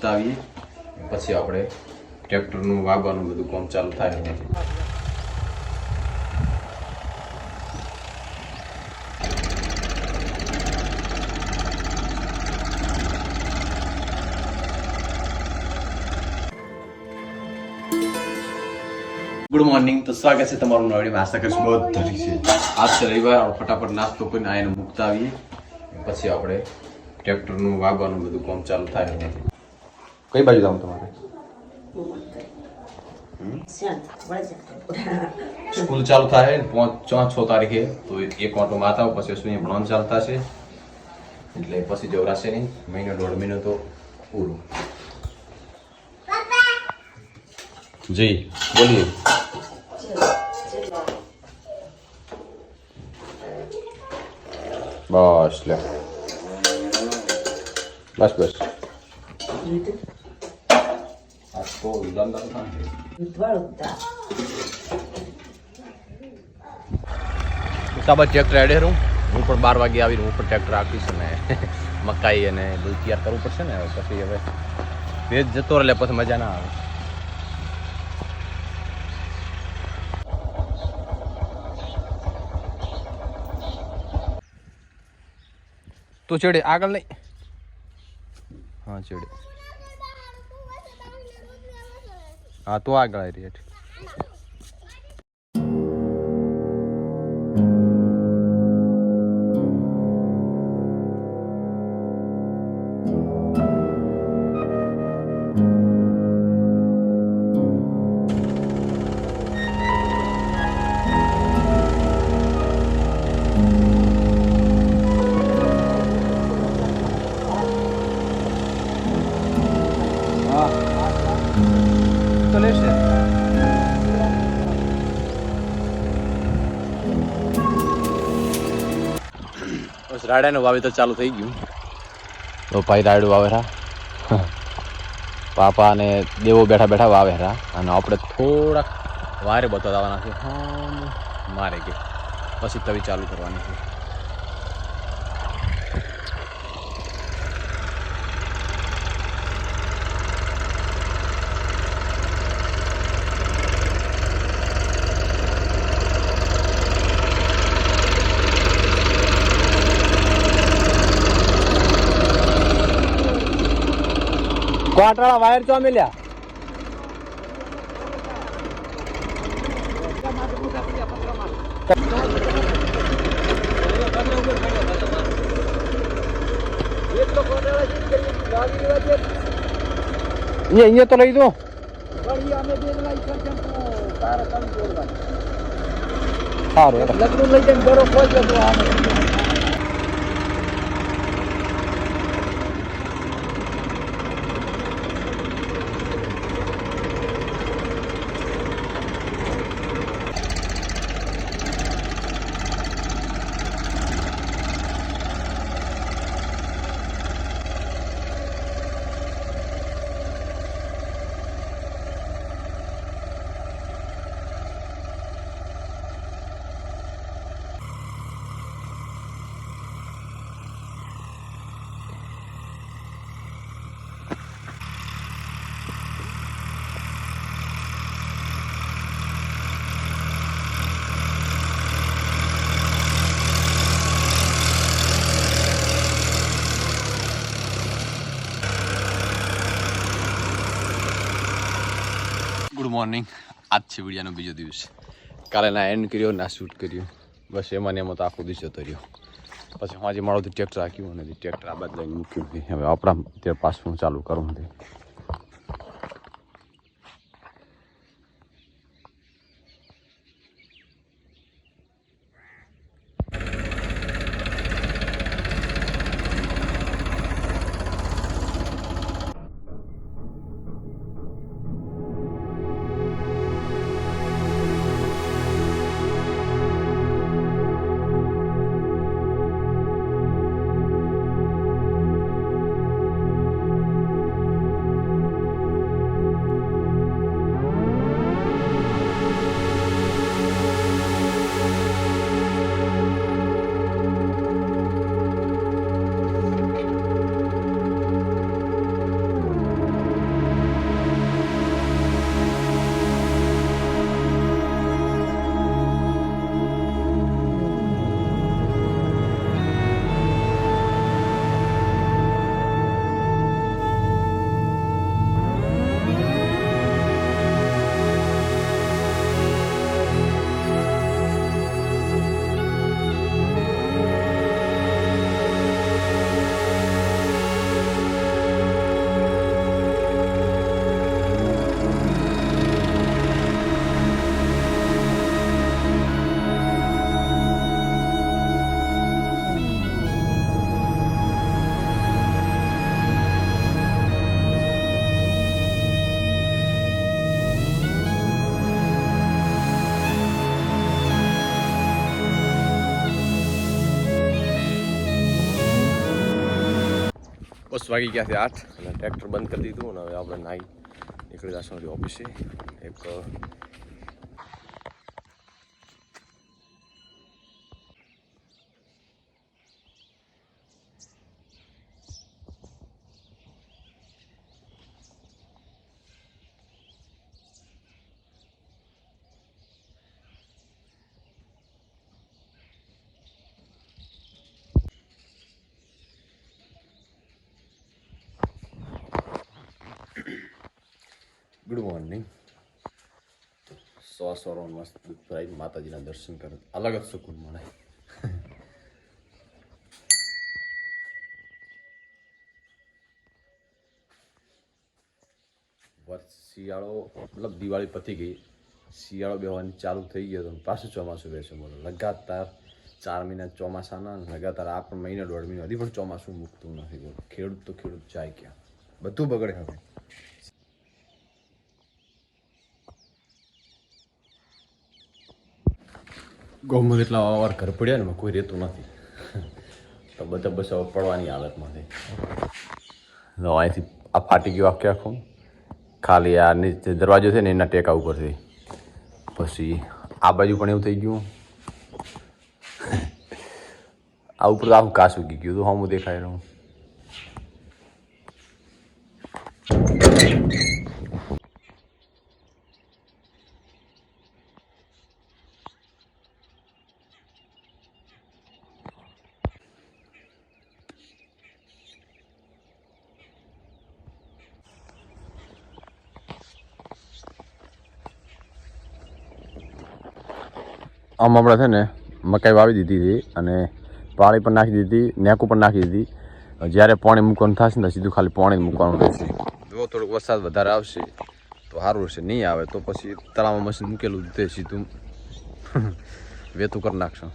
મૂકતા પછી આપણે ટ્રેક્ટરનું વાગવાનું બધું કામ ચાલુ થાય ગુડ મોર્નિંગ તો સ્વાગત છે તમારું નવા વિડીયોમાં. આશા કરીશ બહુ છે. આજ છે રવિવાર ફટાફટ નાસ્તો કરીને આઈને મૂકતા આવીએ. પછી આપણે ટ્રેક્ટરનું વાગવાનું બધું કામ ચાલુ થાય કઈ બાજુ જાઉં તમારે? સ્કૂલ ચાલુ થાય પાંચ છ તારીખે તો એક ઓટો માતા પછી શું ભણવાનું ચાલુ થશે. એટલે પછી જવરાશે નહીં. મહિનો દોઢ મહિનો તો પૂરું. જી બોલીએ. બસ લે. બસ બસ. આ તો ઉદાહરણ થાય સાબા ટ્રેક્ટર એડે હું હું પણ બાર વાગે આવીને હું પણ ટ્રેક્ટર રાખીશ ને મકાઈ અને બધું તૈયાર કરવું પડશે ને હવે પછી હવે ભેજ જતો રહે પછી મજા ના આવે તો ચડે આગળ નહીં હા ચડે હા તો આગળ આવી રહી રાડાનું વાવેતર ચાલુ થઈ ગયું. તો ભાઈ રાયડું વાવેરા પાપા અને દેવો બેઠા બેઠા વાવેરા અને આપણે થોડાક વારે બતાવવાના છે મારે કે. પછી તવી ચાલુ કરવાની છે. કોટરાળા વાયર ચો મેલ્યા. અહીંયા અહીંયા તો લઈ દો સારું લઈ હેડો. ગુડ મોર્નિંગ આજ છે વિડિયાનો બીજો દિવસ. કાલે ના એન્ડ કર્યો, ના શૂટ કર્યું. બસ એમાં ને એમાં તો આખો દિવસ જતો રહ્યો. પછી હું આજે મારું ટ્રેક્ટર રાખ્યું અને ટ્રેક્ટર આ બાદ લઈને મૂક્યું. હવે આપણા અત્યારે પાછું ચાલુ કરું તે વાગી ગયા છે આઠ અને ટ્રેક્ટર બંધ કરી દીધું અને હવે આપણે નાહી નીકળી જશું ઓફિસે. એક ગુડ મોર્નિંગ સો સવારો મસ્ત દૂધ ભરાઈ માતાજીના દર્શન કરે અલગ જ સુકૂન મળે વર્ષ શિયાળો મતલબ દિવાળી પતી ગઈ શિયાળો બેવાની ચાલુ થઈ ગયો તો પાછું ચોમાસું બેસે બોલો લગાતાર ચાર મહિના ચોમાસાના લગાતાર આ પણ મહિના દોઢ મહિના હજી પણ ચોમાસું મૂકતું નથી બોલો ખેડૂત તો ખેડૂત જાય ક્યાં બધું બગડે હવે ગૌમૂત એટલા વાર ઘર પડ્યા ને કોઈ રહેતું નથી. તો બધા બસ હવે પડવાની હાલતમાં છે. તો અહીંથી આ ફાટી ગયું આખે આખું. ખાલી આ નીચે દરવાજો છે ને એના ટેકા ઉપર છે પછી આ બાજુ પણ એવું થઈ ગયું. આ ઉપર તો આખું કાસ ઉગી ગયું હતું હું દેખાય રહ્યું. આમ હમણાં છે ને મકાઈ વાવી દીધી હતી અને પાળી પણ નાખી દીધી નેકું પણ નાખી દીધી જ્યારે પાણી મૂકવાનું થશે ને સીધું ખાલી પાણી મૂકવાનું રહેશે. જો થોડોક વરસાદ વધારે આવશે તો સારું રહેશે, નહીં આવે તો પછી તળાવમાં મશીન મૂકેલું તે સીધું. વેતું કરી નાખશું.